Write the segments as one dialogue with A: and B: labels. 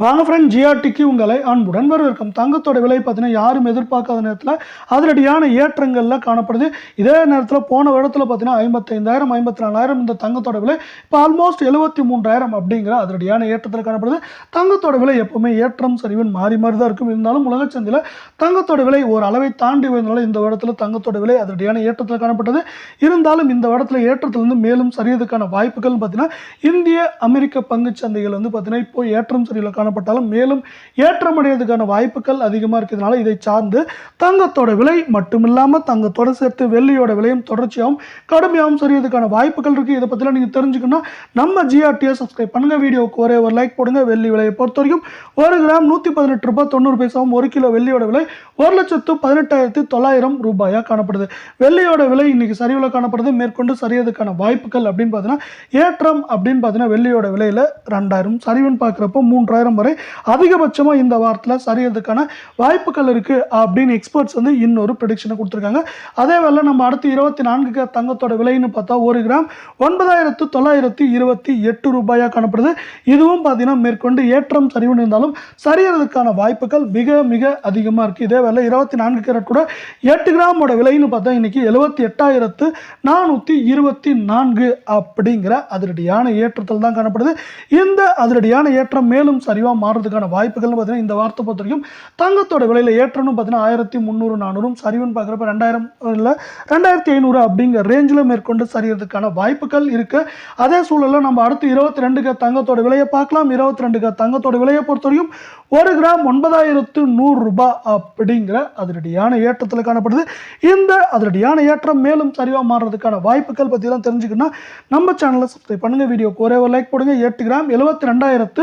A: வாங்க ஃப்ரெண்ட் ஜிஆர்டிக்கு உங்களை அன்புடன் வரவேற்கும். தங்கத்தோட விலை பார்த்தீங்கன்னா யாரும் எதிர்பார்க்காத நேரத்தில் அதிரடியான ஏற்றங்களில் காணப்படுது. இதே நேரத்தில் போன வருடத்தில் பார்த்தீங்கன்னா ஐம்பத்தைந்தாயிரம் ஐம்பத்தி நாலாயிரம் இந்த தங்கத்தோட விலை இப்போ ஆல்மோஸ்ட் எழுபத்தி மூன்றாயிரம் அப்படிங்கிற அதிரடியான ஏற்றத்தில் காணப்படுது. தங்கத்தோட விலை எப்பவுமே ஏற்றம் சரிவன் மாறி மாறி தான் இருக்கும். இருந்தாலும் உலகச்சந்தையில் தங்கத்தோட விலை ஒரு அளவை தாண்டி உயர்ந்தாலும் இந்த வருடத்தில் தங்கத்தோட விலை அதிரடியான ஏற்றத்தில் காணப்பட்டது. இருந்தாலும் இந்த இடத்துல ஏற்றத்திலிருந்து மேலும் சரியதுக்கான வாய்ப்புகள் பார்த்தீங்கன்னா இந்திய அமெரிக்க பங்குச் சந்தைகள் வந்து பார்த்தீங்கன்னா இப்போ ஏற்றம் சரியில் காணப்பட்டாலும் மேலும் ஏற்றம் வாய்ப்புகள் அதிகமாக இருக்கிறதுனால இதை சார்ந்து தங்கத்தோட விலை மட்டும் இல்லாமல் தங்கத்தோட சேர்த்து வெள்ளியோட விலையும் தொடர்ச்சியாகவும் கடுமையாகவும் சரியதுக்கான வாய்ப்புகள் இருக்குது இதை பற்றிலாம் நீங்கள் தெரிஞ்சுக்கணும் நம்ம ஜிஆர்டியை சப்ஸ்கிரைப் பண்ணுங்கள் வீடியோவுக்கு ஒரே ஒரு லைக் போடுங்க. வெள்ளி விலையை பொறுத்த வரைக்கும் ஒரு கிராம் நூற்றி பதினெட்டு ரூபாய் தொண்ணூறு பைசாவும் ஒரு கிலோ வெள்ளியோட விலை ஒரு லட்சத்து பதினெட்டாயிரத்தி தொள்ளாயிரம் ரூபாயாக காணப்படுது. வெள்ளியோட விலை இன்னைக்கு சரிவில் காணப்படுது. மேற்கொண்டு சரியதுக்கான வாய்ப்புகள் அப்படின்னு பார்த்தீங்கன்னா ஏற்றம் அப்படின்னு பார்த்தீங்கன்னா வெள்ளியோட விலையில் ரெண்டாயிரம் சரிவுன்னு பார்க்குறப்போ மூன்றாயிரம் வாரம் வரை அதிகபட்சமாக இந்த வாரத்தில் சரியறதுக்கான வாய்ப்புகள் இருக்குது அப்படின்னு எக்ஸ்பர்ட்ஸ் வந்து இன்னொரு ப்ரடிக்ஷனை கொடுத்துருக்காங்க. அதே வேளை நம்ம அடுத்து இருபத்தி நான்கு தங்கத்தோட விலைன்னு பார்த்தா ஒரு கிராம் ஒன்பதாயிரத்து தொள்ளாயிரத்தி இருபத்தி எட்டு ரூபாயாக காணப்படுது. இதுவும் பார்த்தீங்கன்னா மேற்கொண்டு ஏற்றம் சரிவுன்னு இருந்தாலும் சரியறதுக்கான வாய்ப்புகள் மிக மிக அதிகமாக இருக்குது இதே வேளை இருபத்தி நான்கு கேரட் கூட எட்டு கிராமோட விலைன்னு பார்த்தா இன்றைக்கி எழுபத்தி எட்டாயிரத்து நானூற்றி இருபத்தி நான்கு அப்படிங்கிற அதிரடியான ஏற்றத்தில் தான் காணப்படுது. இந்த அதிரடியான ஏற்றம் மேலும் சரி சரிவாக மாறுறதுக்கான வாய்ப்புகள்னு பார்த்தீங்கன்னா இந்த வார்த்தை பொறுத்த வரைக்கும் தங்கத்தோட விலையில் ஏற்றணும் பார்த்தீங்கன்னா ஆயிரத்தி முந்நூறு நானூறும் சரிவுன்னு பார்க்குறப்ப ரெண்டாயிரம் இல்லை ரெண்டாயிரத்தி ஐநூறு அப்படிங்கிற ரேஞ்சில் மேற்கொண்டு சரியறதுக்கான வாய்ப்புகள் இருக்குது அதே சூழலில் நம்ம அடுத்து இருபத்தி ரெண்டுக்கு தங்கத்தோட விலையை பார்க்கலாம். இருபத்தி ரெண்டுக்கு தங்கத்தோட விலையை பொறுத்த வரைக்கும் ஒரு கிராம் ஒன்பதாயிரத்து நூறு ரூபாய் அப்படிங்கிற அதிரடியான ஏற்றத்தில் காணப்படுது. இந்த அதிரடியான ஏற்றம் மேலும் சரிவாக மாறுறதுக்கான வாய்ப்புகள் பற்றிலாம் தெரிஞ்சுக்கணும்னா நம்ம சேனலை சப்ஸ்கிரைப் பண்ணுங்கள் வீடியோக்கு ஒரே ஒரு லைக் போடுங்க. எட்டு கிராம் எழுபத்தி ரெண்டாயிரத்து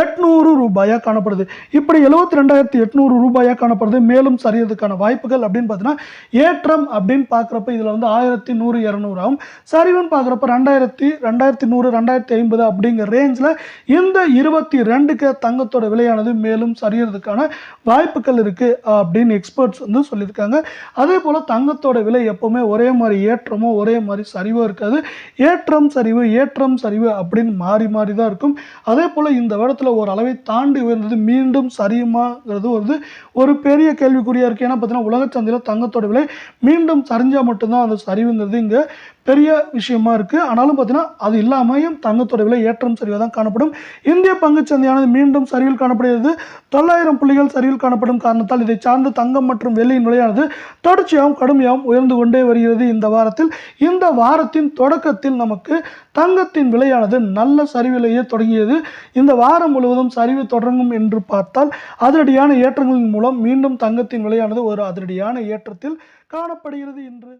A: எட்நூறு ரூபாயாக காணப்படுது. இப்படி எழுபத்தி ரெண்டாயிரத்தி எட்நூறு ரூபாயாக காணப்படுது. மேலும் சரியறதுக்கான வாய்ப்புகள் அப்படின்னு பார்த்தீங்கன்னா ஏற்றம் அப்படின்னு பார்க்குறப்ப இதில் வந்து ஆயிரத்தி நூறு இரநூறாகும் சரிவுன்னு பார்க்குறப்ப ரெண்டாயிரத்தி ரெண்டாயிரத்தி நூறு ரெண்டாயிரத்தி ஐம்பது அப்படிங்கிற ரேஞ்சில் இந்த இருபத்தி ரெண்டுக்கு தங்கத்தோட விலையானது மேலும் சரியறதுக்கான வாய்ப்புகள் இருக்குது அப்படின்னு எக்ஸ்பர்ட்ஸ் வந்து சொல்லியிருக்காங்க. அதே போல் தங்கத்தோட விலை எப்போவுமே ஒரே மாதிரி ஏற்றமோ ஒரே மாதிரி சரிவோ இருக்காது. ஏற்றம் சரிவு ஏற்றம் சரிவு அப்படின்னு மாறி மாறி தான் இருக்கும். அதே போல் இந்த வருடத்தில் ஒரு அளவை அளவை தாண்டி உயர்ந்தது மீண்டும் சரியுமாங்கிறது வந்து ஒரு பெரிய கேள்விக்குறியாக இருக்குது ஏன்னா பார்த்தீங்கன்னா உலக சந்தையில் தங்கத்தோட விலை மீண்டும் சரிஞ்சால் மட்டும்தான் அந்த சரிவுங்கிறது இங்கே பெரிய விஷயமா இருக்குது ஆனாலும் பார்த்தீங்கன்னா அது இல்லாமையும் தங்கத்தோட விலை ஏற்றம் சரிவாக தான் காணப்படும். இந்திய பங்குச் சந்தையானது மீண்டும் சரிவில் காணப்படுகிறது. தொள்ளாயிரம் புள்ளிகள் சரிவில் காணப்படும் காரணத்தால் இதை சார்ந்து தங்கம் மற்றும் வெள்ளியின் விலையானது தொடர்ச்சியாகவும் கடுமையாகவும் உயர்ந்து கொண்டே வருகிறது இந்த வாரத்தில். இந்த வாரத்தின் தொடக்கத்தில் நமக்கு தங்கத்தின் விலையானது நல்ல சரிவிலேயே தொடங்கியது. இந்த வாரம் முழுவதும் சரிவு தொடங்கும் என்று பார்த்தால் அதிரடியான ஏற்றங்களின் மூலம் மீண்டும் தங்கத்தின் விலையானது ஒரு அதிரடியான ஏற்றத்தில் காணப்படுகிறது இன்று